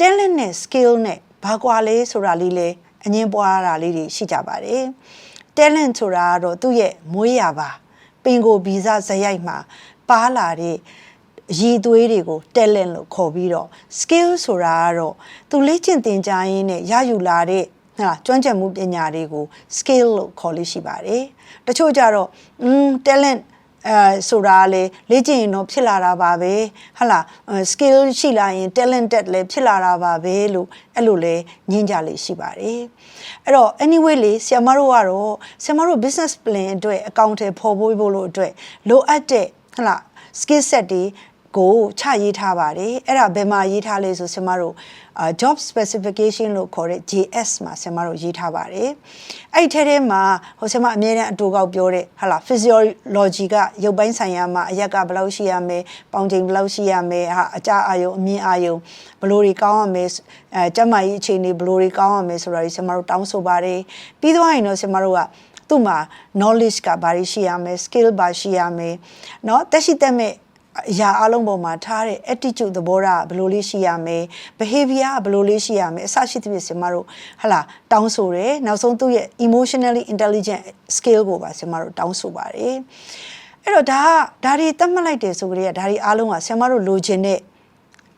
talent နဲ့ skill နဲ့ဘာကွာလဲဆိုတာလေးလဲအငင်းပွားတာလေးတွေရှိကြပါတယ် talent ဆိုတာကတော့သူ့ရဲ့မွေးရပါပင်ကိုဗီဇဇယိုက်မှာပါလာတဲ့အရည်သွေးတွေကို talent လို့ခေါ်ပြီးတော့ skill ဆိုတာကတော့သူလေ့ကျင့်သင်ကြားရင်းနဲ့ရယူလာတဲ့ဟာလားကျွမ်းကျင်မှုပညာတွေကို skill လို့ခေါ်လို့ရှိပါတယ်တချို့ကြတော့อืม talent အဲဆိုတာလေလေ့ကျင့်ရင်တော့ဖြစ်လာတာပါပဲဟာလားအဲ skill ရှိလာရင် talented လည်းဖြစ်လာတာပါပဲလို့အဲ့လိုလဲညင်းကြလေရှိပါတယ်အဲ့တော့ anyway လေဆ iam မတို့ကတော့ဆ iam မတို့ business plan အတွက်အကောင့်ထဲပေါ်ဖို့ဖို့လို့အတွက်လိုအပ်တဲ့ဟာလား skill set တွေ ကိုချရေးထားပါတယ်အဲ့ဒါဘယ်မှာရေးထားလဲဆိုဆင်မတို့အာ job specification လို့ခေါ်တဲ့ JS မှာဆင်မတို့ရေးထားပါတယ်အဲ့ဒီထဲထဲမှာဟိုဆင်မအမြဲတမ်းအတူကောက်ပြောတဲ့ဟာလား physiology ကရုပ်ပိုင်းဆိုင်ရာမှာအရက်ကဘယ်လောက်ရှိရမလဲပေါင်ချိန်ဘယ်လောက်ရှိရမလဲဟာအကြအာယုံအမြင့်အာယုံဘယ်လိုတွေကောင်းရမလဲအဲကျန်းမာရေးအခြေအနေဘယ်လိုတွေကောင်းရမလဲဆိုတာဒီဆင်မတို့တောင်းဆိုပါတယ်ပြီးသွားရင်တော့ဆင်မတို့ကသူ့မှာ knowledge ကဘာတွေရှိရမလဲ skill ဘာရှိရမလဲเนาะတက်ရှိတက်မဲ့ အရာအလုံးပေါ်မှာထားတဲ့ attitude သဘောထားဘယ်လိုလေးရှိရမလဲ behavior ဘယ်လိုလေးရှိရမလဲအစရှိသဖြင့်စင်မတို့ဟလာတောင်းဆိုတယ်နောက်ဆုံးသူ့ရဲ့ emotionally intelligent skill ကိုပါစင်မတို့တောင်းဆိုပါတယ်အဲ့တော့ဒါကဒါတွေတတ်မှတ်လိုက်တယ်ဆိုကြတဲ့ဒါတွေအားလုံးကစင်မတို့လိုချင်တဲ့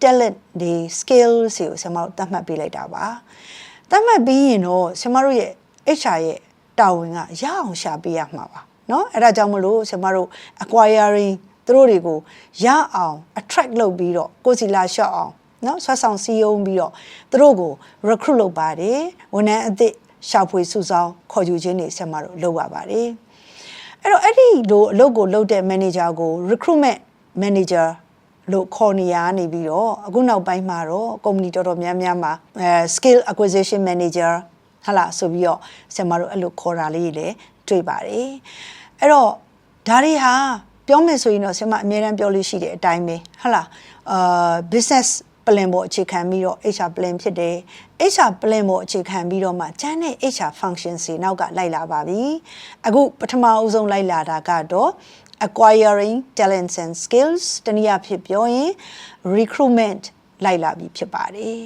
talent တွေ skills တွေကိုဆင်မတို့သတ်မှတ်ပေးလိုက်တာပါသတ်မှတ်ပြီးရင်တော့ဆင်မတို့ရဲ့ HR ရဲ့တာဝန်ကရအောင်ရှာပေးရမှာပါเนาะအဲ့ဒါကြောင့်မလို့ဆင်မတို့ acquiring သူတို့တွေကိုရအောင် attract လုပ်ပြီးတော့ကိုစီလာလျှော့အောင်နော်ဆွဆောင်စည်းရုံးပြီးတော့သူတို့ကို recruit လုပ်ပါတယ်ဝန်ထမ်းအသစ်ရှာဖွေစုဆောင်းခေါ်ယူခြင်းတွေဆက်မတော့လုပ်ရပါတယ်အဲ့တော့အဲ့ဒီလိုအလုပ်ကိုလုပ်တဲ့ manager ကို recruitment manager လို့ခေါ်နေရနေပြီးတော့အခုနောက်ပိုင်းမှာတော့ကုမ္ပဏီတော်တော်များများမှာအဲ skill acquisition manager ဟလာဆိုပြီးတော့ဆရာမတို့အဲ့လိုခေါ်တာလေးတွေလည်းတွေ့ပါတယ်အဲ့တော့ဒါတွေဟာ ပြောမယ်ဆိုရင်တော့ဆင်မအများတန်းပြောလို့ရှိတဲ့အတိုင်းပဲဟာလားအာ business plan ပေါ်အခြေခံပြီးတော့ HR plan ဖြစ်တယ် HR plan ပေါ်အခြေခံပြီးတော့မှကျန်းတဲ့ HR function တွေနောက်ကလိုက်လာပါပြီအခုပထမအဦးဆုံးလိုက်လာတာကတော့ acquiring talents and skills တနည်းအားဖြင့်ပြောရင် recruitment လိုက်လာပြီဖြစ်ပါတယ်